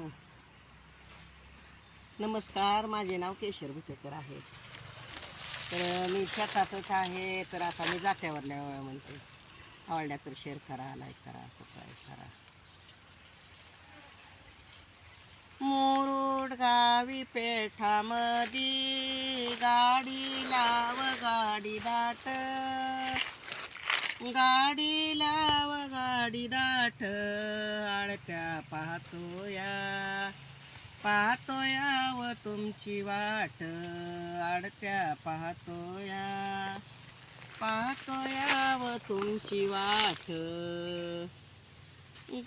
हो. नमस्कार माझे नाव केशर भुतेकर आहे. तर मी शेतातच आहे तर आता मी जात्यावरल्या म्हणते. आवडल्या तर शेअर करा लाईक करा सबस्क्राईब करा. मुरुड गावी पेठामधी गाडी लाव गाडी दाट. गाडी लाव गाडी दाट आडत्या पाहतोया. पाहतोया व तुमची वाट आडत्या पाहतोया. पाहतोया व तुमची वाट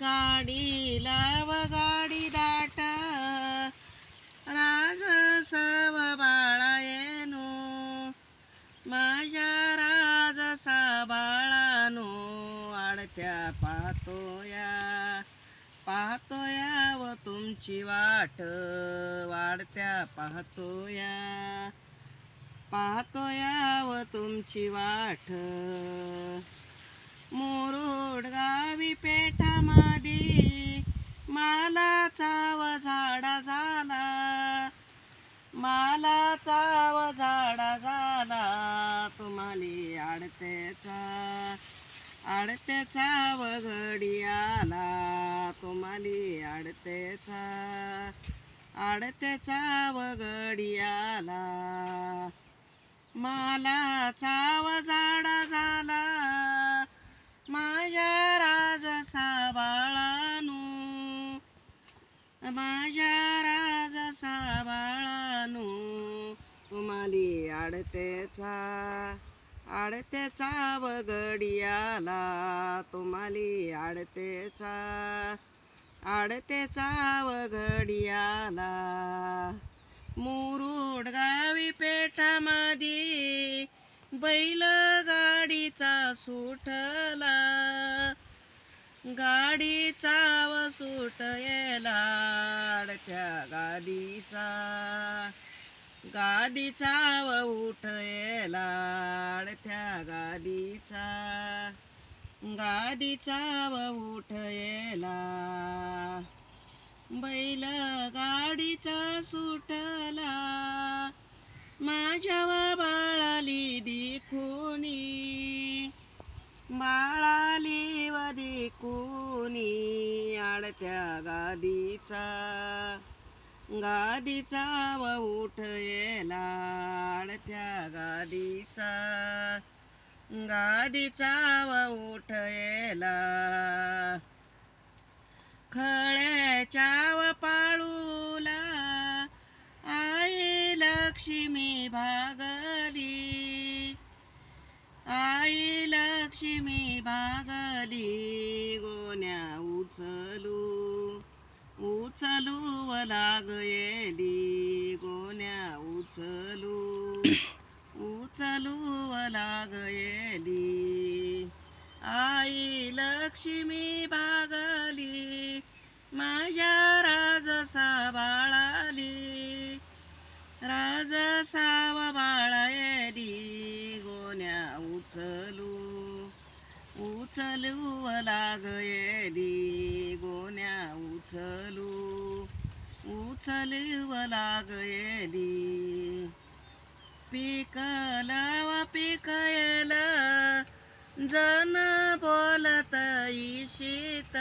गाडी लाव गाडी दाट. राज सव बाळा येनो माझ्या राज बाळानो आडत्या पाहतोया. पाहतोया व तुमची वाट वाढत्या पाहतोया. पाहतोया व तुमची वाट. मुरुड गावी पेठामध्ये मालाचा व झाडा झाला. मालाचा व झाडा झाला तुम्हाली आडत्याचा आडत्याचा वघडी घडी आला तुम्हाली आडत्याचा. आडत्याचा वघडी आला मालाचा व झाडा झाला. माझ्या राजसा बाळानू माझ्या राजसा बाळानू तुम्हाली आडतेचा आडतेचा वगडी आला तुम्हाली आडतेचा आडतेचा वगडी आला मुरुड गावी पेठामध्ये बैल गाडीचा सुटला गाडीचा व सुट येला गादीचा. गादीचा व उठ येला त्या गादीचा. गादीचा व उठ येला बैल गाडीचा सुटला. माझ्या बाळाली दिखुनी. बाळाली व दिखुनी आडत्या गादीचा. गादीचा व उठ येला गादीचा गादीचा व उठ येला खळ्याच्या व पाळूला आई लक्ष्मी भागली. आई लक्ष्मी भागली गोण्या उचलू उचलू व गोण्या उचलू. उचलू व आई लक्ष्मी भागली माझ्या राजसा बाळाली. राजसाव बाळायली गोण्या उचलू. उचलू व गोण्या उचलू. उचलू व लाग येली. पिकल जन बोलत ईशित.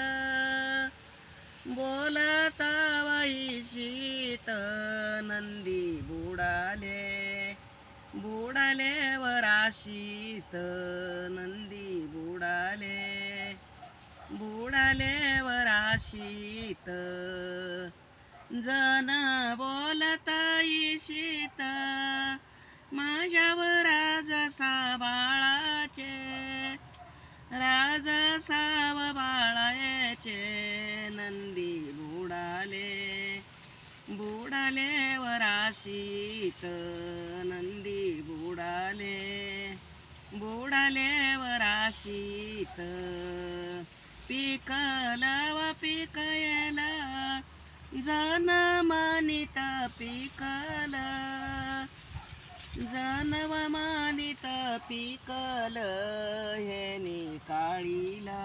बोलत वैशित नंदी बुडाले. बुडाले वराशीत नंदी बुडाले. बुडाले वराशीत जन बोलता ईशित. माझ्यावर राजसा बाळाचे राजसाव बाळाचे नंदी बुडाले. बुडाले शीत नंदी बुडाले बुडाले वराशीत पिकल व पिकयल जन मानित पिकल जानव मानित पिकल हेनी काळीला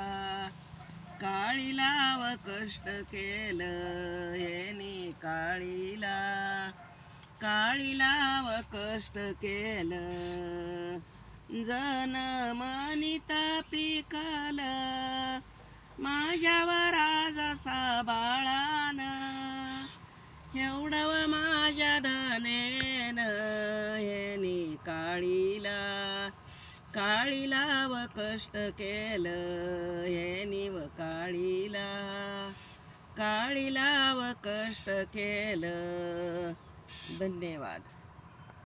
काळीला व कष्ट केलं हेनी काळीला. काळीला व कष्ट केलं. जन मनिता पिकल. माझ्यावर जसा बाळान एवढं माझ्या धनेन हेनी काळीला काळीला व कष्ट केलं. हेनी व काळीला काळीला व कष्ट केलं. धन्यवाद.